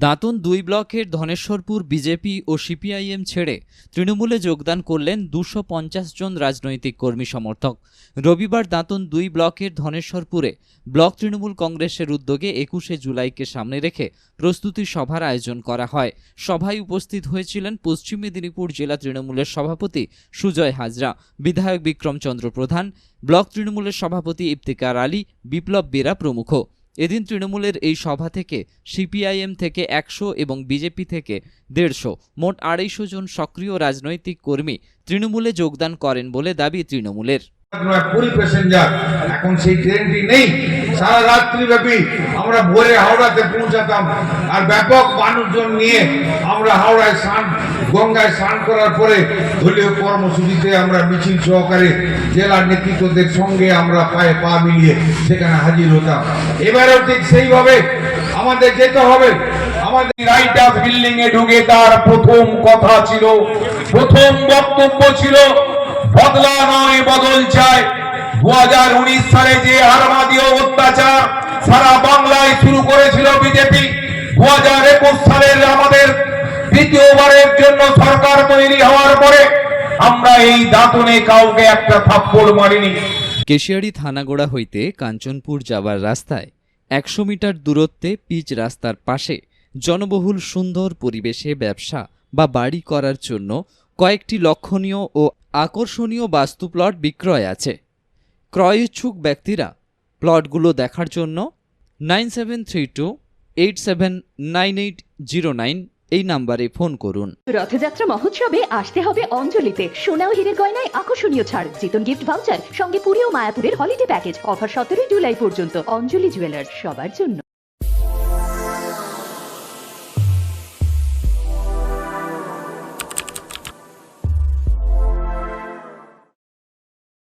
দাঁতন দুই ব্লকের ধনেশ্বরপুর, বিজেপি ও সিপিআইএম ছেড়ে তৃণমূলে যোগদান করলেন দুশো জন রাজনৈতিক কর্মী সমর্থক। রবিবার দাঁতন দুই ব্লকের ধনেশ্বরপুরে ব্লক তৃণমূল কংগ্রেসের উদ্যোগে একুশে জুলাইকে সামনে রেখে প্রস্তুতি সভার আয়োজন করা হয়। সভায় উপস্থিত হয়েছিলেন পশ্চিম মেদিনীপুর জেলা তৃণমূলের সভাপতি সুজয় হাজরা, বিধায়ক বিক্রমচন্দ্র প্রধান, ব্লক তৃণমূলের সভাপতি ইফতিকার আলী, বিপ্লব বেরা প্রমুখ। এদিন তৃণমূলের এই সভা থেকে, সিপিআইএম থেকে একশো এবং বিজেপি থেকে দেড়শো, মোট আড়াইশো জন সক্রিয় রাজনৈতিক কর্মী তৃণমূলে যোগদান করেন বলে দাবি তৃণমূলের। এখন সেই ট্রেনটি নেই। সারা রাত্রি ব্যাপী আমরা ভোরে হাওড়াতে পৌঁছাতাম। আর ব্যাপক মানুষজন নিয়ে আমরা হাওড়ায় স্নান, গঙ্গায় স্নান করার পরে দলীয় কর্মসূচিতে আমরা মিছিল সহকারে জেলার নেতৃত্বদের সঙ্গে আমরা পায়ে পা মিলিয়ে সেখানে হাজির হতাম। এবারেও ঠিক সেইভাবে আমাদের যেতে হবে। আমাদের রাইট হাউস বিল্ডিং এ ঢুকে তার প্রথম কথা ছিল, প্রথম বক্তব্য ছিল, বদলা নয়, বদল চাই। দুহাজার উনিশ সালে যে হারমাদীয় অত্যাচার সারা বাংলায় শুরু করেছিল বিজেপি দু সালের আমাদের দ্বিতীয়বারের জন্য সরকার তৈরি হওয়ার পরে আমরা এই দাঁতনে কাউকে একটা থাপ্পড় মারিনি। কেশিয়াড়ি থানাগোড়া হইতে কাঞ্চনপুর যাবার রাস্তায় একশো মিটার দূরত্বে পিচ রাস্তার পাশে জনবহুল সুন্দর পরিবেশে ব্যবসা বা বাড়ি করার জন্য কয়েকটি লক্ষণীয় ও আকর্ষণীয় বাস্তু প্লট বিক্রয় আছে। ক্রয় ইচ্ছুক ব্যক্তিরা প্লটগুলো দেখার জন্য nine seven three two eight seven nine eight zero nine এই নাম্বারে ফোন করুন। রথযাত্রা মহোৎসবে আসতে হবে অঞ্জলিতে। সোনা ও হীরের গয়নায় আকর্ষণীয় ছাড়। জিতন গিফট ভাউচার, সঙ্গে পুরী ও মায়াপুরের হলিডে প্যাকেজ অফার সতেরোই জুলাই পর্যন্ত। অঞ্জলি জুয়েলার্স সবার জন্য।